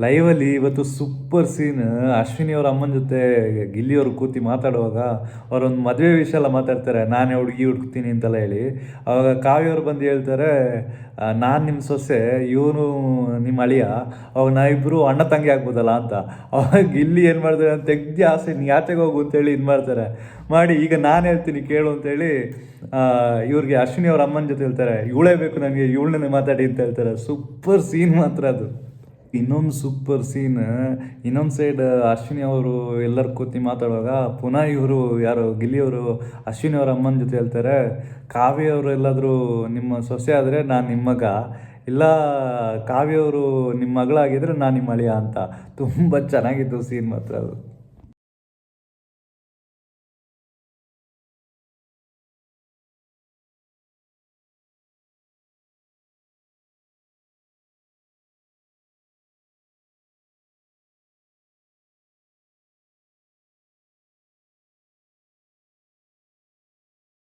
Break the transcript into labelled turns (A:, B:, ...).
A: ಲೈವಲ್ಲಿ ಇವತ್ತು super scene. Ashwini ಅವ್ರ ಅಮ್ಮನ ಜೊತೆ ಗಿಲ್ಲಿಯವರು ಕೂತಿ ಮಾತಾಡುವಾಗ ಅವರೊಂದು ಮದುವೆ ವಿಷಯ ಎಲ್ಲ ಮಾತಾಡ್ತಾರೆ. ನಾನೇ ಹುಡುಗಿ ಹುಡುಕ್ತೀನಿ ಅಂತೆಲ್ಲ ಹೇಳಿ. ಅವಾಗ ಕಾವ್ಯವ್ರು ಬಂದು ಹೇಳ್ತಾರೆ ನಾನು ನಿಮ್ಮ ಸೊಸೆ, ಇವನು ನಿಮ್ಮ ಅಳಿಯ. ಅವಾಗ ನಾವಿಬ್ಬರು ಅಣ್ಣ ತಂಗಿ ಆಗ್ಬೋದಲ್ಲ ಅಂತ. ಅವಾಗ ಗಿಲ್ಲಿ ಏನು ಮಾಡ್ತಾರೆ ಅಂತ ತೆಗ್ದು ಆಸೆ, ನೀ ಆಚೆಗೆ ಹೋಗು ಅಂತೇಳಿ ಇದು ಮಾಡ್ತಾರೆ. ಮಾಡಿ ಈಗ ನಾನು ಹೇಳ್ತೀನಿ ಕೇಳು ಅಂತೇಳಿ ಇವ್ರಿಗೆ ಅಶ್ವಿನಿ ಅವ್ರ ಅಮ್ಮನ ಜೊತೆ ಹೇಳ್ತಾರೆ, ಇವಳೇ ಬೇಕು ನನಗೆ, ಇವಳನ್ನೇ ಮಾತಾಡಿ ಅಂತ ಹೇಳ್ತಾರೆ. ಸೂಪರ್ ಸೀನ್ ಮಾತ್ರ ಅದು. ಇನ್ನೊಂದು ಸೂಪರ್ ಸೀನ್ ಇನ್ನೊಂದು ಸೈಡ್ ಅಶ್ವಿನಿ ಅವರು ಎಲ್ಲರೂ ಕೂತಿ ಮಾತಾಡುವಾಗ ಪುನಃ ಇವರು ಯಾರು ಗಿಲ್ಲಿಯವರು ಅಶ್ವಿನಿ ಅವರ ಅಮ್ಮನ ಜೊತೆ ಹೇಳ್ತಾರೆ, ಕಾವ್ಯ ಅವರು ಎಲ್ಲಾದರೂ ನಿಮ್ಮ ಸೊಸೆ ಆದರೆ ನಾನು ನಿಮ್ಮ ಮಗ, ಇಲ್ಲ ಕಾವ್ಯವರು ನಿಮ್ಮ ಮಗಳಾಗಿದ್ದರೆ ನಾನು ನಿಮ್ಮ ಅಳಿಯ ಅಂತ. ತುಂಬ ಚೆನ್ನಾಗಿತ್ತು ಸೀನ್ ಮಾತ್ರ ಅದು.